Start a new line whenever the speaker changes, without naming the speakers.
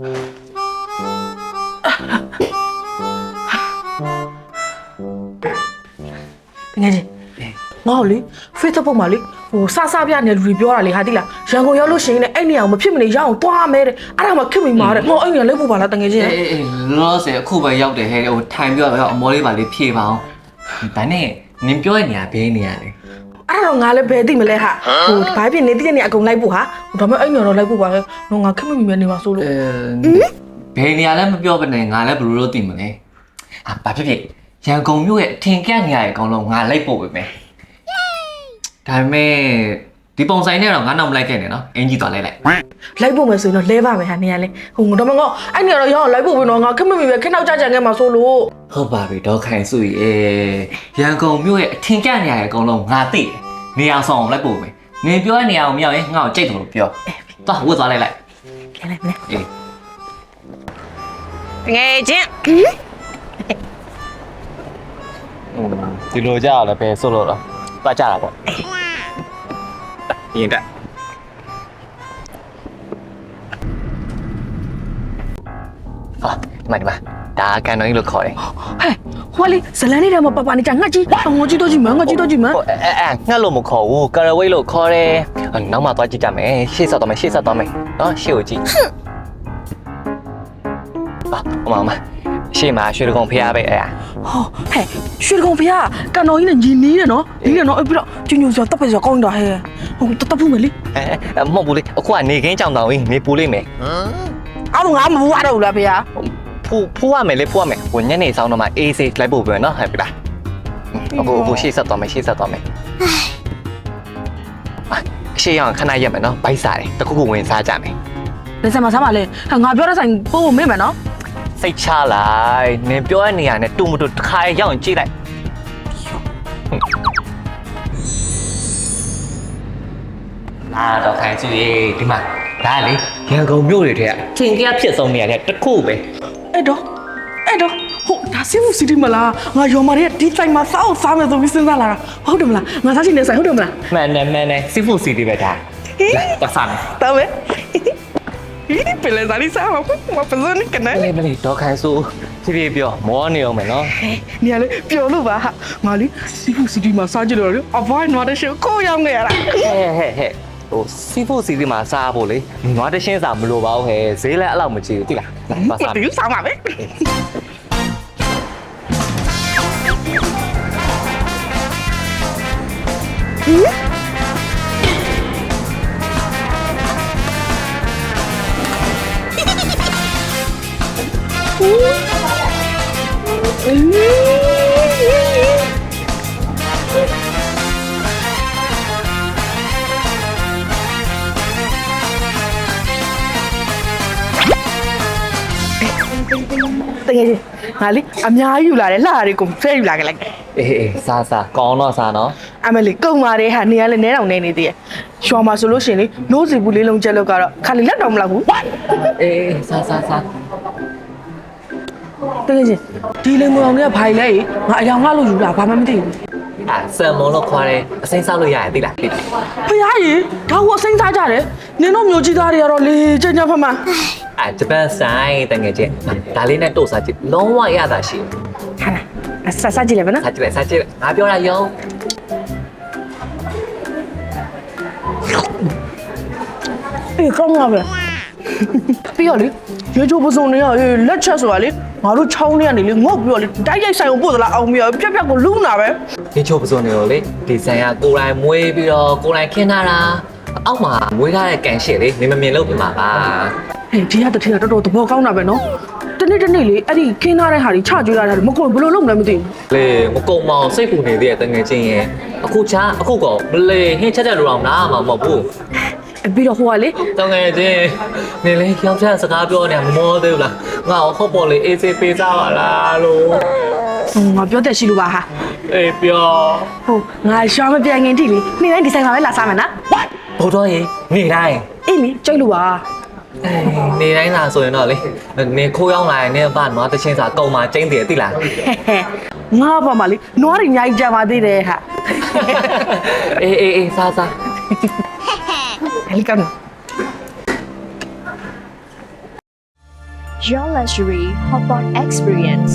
ငယ်ချင်းငါ့ကိုလေ Facebook မှာလေဟိုစစပြနေလူတွေပြောတာလေဟာတိလားရန်ကုန်ရောက်လို့ရှိရင်လည်းအဲ့နေအောင်မဖြစ်မနေရအောင်တွားမယ်တဲ့အဲ့ဒါမှခင်မိမှာတဲ့ငါအဲ့နေလိုက်ဖို့ပါလားတငယ်ချင်း
အေးအေးလောဆယ်အခုပဲရောက်တယ်ဟဲ့ဟိုထိုင်ပြောတော့အမောလေးပါလေးဖြေပါအောင်ဒါနဲ့နင်ပြောရနေရဘေးနေရလေ
အဲ့တော့ငါလည်းဘယ်သိမလဲဟာဟိုဘာဖြစ်နေတိတဲ့နေအကုန်လိုက်ဖို့ဟာဒါပေမဲ့အဲ့နေတော့လိုက်ဖို့ပါပဲငါခင်မိမယ်နေမှာဆိုလို့
အဲဘေးနေရလည်းမပြောဘဲနဲ့ငါလည်းဘယ်လိုလုပ်သိမလဲဟာဘာဖြစ်ဖြစ်ရန်ကုန်မြို့ရဲ့အထင်ကန့်နေရတဲ့အကောင်လုံးငါလိုက်ပို့ပဲမယ်ဒါပေမဲ့ဒီပုံဆိုင်နဲ့တော့ငါနောက်မလိုက်ခဲ့နဲ့နော်အင်ကြီးသွားလိုက်လိုက်
လိုက်ဖို့မယ်ဆိုရင်တော့လဲပါမယ်ဟာနေရလဲဟိုဒါမှငါအဲ့နေတော့ရအောင်လိုက်ဖို့ပဲတော့ငါခင်မိပဲခက်နောက်ကြကြငယ်မှာဆိုလို့
ဟုတ်ပါပြီဒေါခိုင်စုကြီးအဲရန်ကုန်မြို့ရဲ့အထင်ကန့်နေရတဲ့အကောင်လုံးငါသိတယ် နေအောင်ဆောင်အောင်လိုက်ပို့မယ်နင်ပြောတဲ့နေရာကိုမရောက်ရင်ငါ့ကိုကြိတ်တယ်လို့ပြောသွားဝတ်သွားလိုက်လိုက်
လဲလိုက်မလဲ
အေး
ငယ်ချင်း
ဒီလိုကြောက်လည်းပဲဆွလို့တော့သွားကြတာပေါ့ရင်တက်ဟာဒီမှာဒီမှာ ဒါကန်တော်ကြီးလို့ခေါ်တယ်
ဟဲ့ဟိုလေဇလန်လေးထဲမှာပပနေကြငှက်ကြီးငါကြည့်တော့ကြည့်မငါကြည့်တော့ကြည့်မ
ဟိုအဲအဲငှက်လို့မခေါ်ဘူးကာရဝိတ်လို့ခေါ်တယ်နောက်မှသွားကြည့်ကြမယ်ရှေ့ဆက်သွားမယ်ရှေ့ဆက်သွားမယ်နော်ရှေ့ကိုကြည့်ဟာဟိုမှာဟိုမှာရှေ့မှာရွှေတကုံဖျားပဲအဲ
ဟောဟဲ့ရွှေကောင်ဖေကကန်တော်ကြီးနဲ့ညီနီးတယ်နော်နီးတယ်နော်အဲ့ပြီးတော့ကျညိုဆိုတပ်ပဲဆိုကောင်းတာဟဲ့ဟိုတတ်ဖို့မယ်လေ
အဲမဟုတ်ဘူးလေအခုကနေခင်းကြောင်တောင်ကြီးနေပူလိမ့်မယ်
အားလုံးငါမဘူးရတော့ဘူးလားဖေက
ဖူးဖူးရမယ်လေဖူးရမယ်ဟိုညနေဆောင်တော့မှအေးစေးလိုက်ဖို့ပြောနော်ဟဲ့ပြီလားအခုအခုရှေ့ဆက်သွားမယ်ရှေ့ဆက်သွားမယ်ရှေ့ရောက်ခဏရက်မယ်နော်ဘိုက်စားတယ်တခုခုဝင်စားကြမယ်
လက်စမစားပါလေဟဲ့ငါပြောတဲ့ဆိုင်ပို့ဖို့မေ့မယ်နော်
စိတ်ချလိုက်နင်ပြောတဲ့နေရာနဲ့တူမတူတစ်ခါရောက်ရင်ကြည့်လိုက်လာတော့ခိုင်စုရေဒီမှာဒါလေရန်ကုန်မြို့တွေထဲကထင်ကြဖြစ်ဆုံးနေရတဲ့တစ်ခုပဲ
အဲ့တော့အဲ့တော့ဟိုဒါစီဘူးစီတီမလားငါရော်မာရဲ့ဒီဆိုင်မှာစောက်စားမယ်ဆိုပြီးစဉ်းစားလာတာဟုတ်တယ်မလားငါစားချင်တဲ့ဆိုင်ဟုတ်တယ်မလား
မှန်တယ်မှန်တယ်စီဖူစီတီပဲဒါလာတော့စားမယ်
တော်ပဲဟီးပလဲစားလိစားမှာမပဇွန်ကနေ
မလေးမလေးတော့ခိုင်ဆိုဖြည်းဖြည်းပြောမောနေအောင်မယ်နော်
နေရလေပျော်လို့ပါဟာငါလေစီဘူးစီတီမှာစားကြည့်လို့လေအဘိုင်းနွားတဲ့ရှေကိုရောက်နေရတာ
ဟဲ့ဟဲ့ဟဲ့ ဟိုစီဖူစီတီမှာစားဖို့လေငွားတရှင်းစာမလိုပါဘူးဟဲ့ဈေးလည်းအဲ့လောက်မကြည့်ဘူးတိလားလာပါစား
တူစားမှာပဲ တကယ်ကြီးငါလေအများကြီးယူလာတယ်လှတာတွေကိုဖဲယူလာခဲ့လိုက်
အေးအေးစားစားကောင်းတော့စားနော်
အမလေးကုံပါတယ်ဟာနေရလဲနဲတောင်နေနေသေးရဲ့ရွာမှာဆိုလို့ရှိရင်လေနိုးစီဘူးလေးလုံးချက်လောက်ကတော့ခါလီလက်တော်မလောက်ဘူး
အေးအေးစားစားစား
တကယ်ကြီးဒီလိမ်မောင်တွေကဘာလဲငါအယောင်ငါလို့ယူလာဘာမှမသိဘူး
အာ ဆယ်မွန်လို့ခေါ်တယ်အစိမ်းစားလို့ရတယ်တိလားတိလား
ဖရားကြီးဒါကိုအစိမ့်စားကြတယ်နင်တို့မျိုးကြီးသားတွေကတော့လေကြင်ကြဖမ
အာဂျပန်ဆိုင်တငယ်ချင်းဒါလေးနဲ့တို့စားကြည့်လုံးဝရတာရှိတယ်
ဟာလားဆက်ဆက်ကြည့်လိုက်ပါနော်
စားကြည့်လိုက်စားကြည့်လိုက်ငါပြောတာယုံ
အေးကောင်းပါပဲပြီးတော့လေရေချိုးပစုံနေရလက်ချက်ဆိုတာလေ ငါတို့ချောင်းလေးကနေလေငုတ်ပြီးတော့လေတိုက်ရိုက်ဆိုင်ကိုပို့သလားအောင်ပြီးတော့ဖြက်ဖြက်ကိုလူးနာပဲ
ဒီချိုးပစုံတွေကိုလေဒီဆိုင်ကကိုယ်တိုင်မွေးပြီးတော့ကိုယ်တိုင်ခင်းထားတာအောက်မှာမွေးထားတဲ့ကန်ရှစ်လေနေမမြင်လို့ပြင်ပါပါ
ဟေးဒီကတထည်ကတော်တော်သဘောကောင်းတာပဲနော်တနေ့တနေ့လေအဲ့ဒီခင်းထားတဲ့ဟာကြီးချကျွေးရတာမကွန်ဘယ်လိုလုပ်မလဲမသိဘူး
လေမကုံမောင်စိတ်ပူနေသေးတဲ့တငယ်ချင်းရဲ့အခုချာအခုကောမလေဟင်းချက်ချက်လိုတော့နားမှာမဟုတ်ဘူး
အ ပြီးတော့ဟိုကလေ
တငယ်ချင်းနေလေယောက်ျားစကားပြောနေတာမမောသေးဘူးလားငါဟုတ်ပေါ်လေအေးစေးပေးစားပါလားလို့
ဟိုငါပြောတဲ့ရှိလို့ပါဟာ
အေးပြော
ဟိုငါရှောင်းမပြန်ခင်တိလေနေ့တိုင်းဒီဆိုင်မှာပဲလာစားမယ်နော်
ဘုတော်ရေနေတိုင်း
အေးလေကြိုက်လို့ပါ
အေးနေတိုင်းသာဆိုရင်တော့လေနေခိုးရောက်လာရင်လည်းဘာနွားတချင်းစာကုံမှာကျင်းတယ်တိလား
ဟဲ့ဟဲ့ငါပါမလေးနွားတွေအများကြီးကြံပါသေးတယ်ဟာ
အေးအေးအေးစားစား
အဲ့ဒီကောင်းနော်
your luxury hotpot experience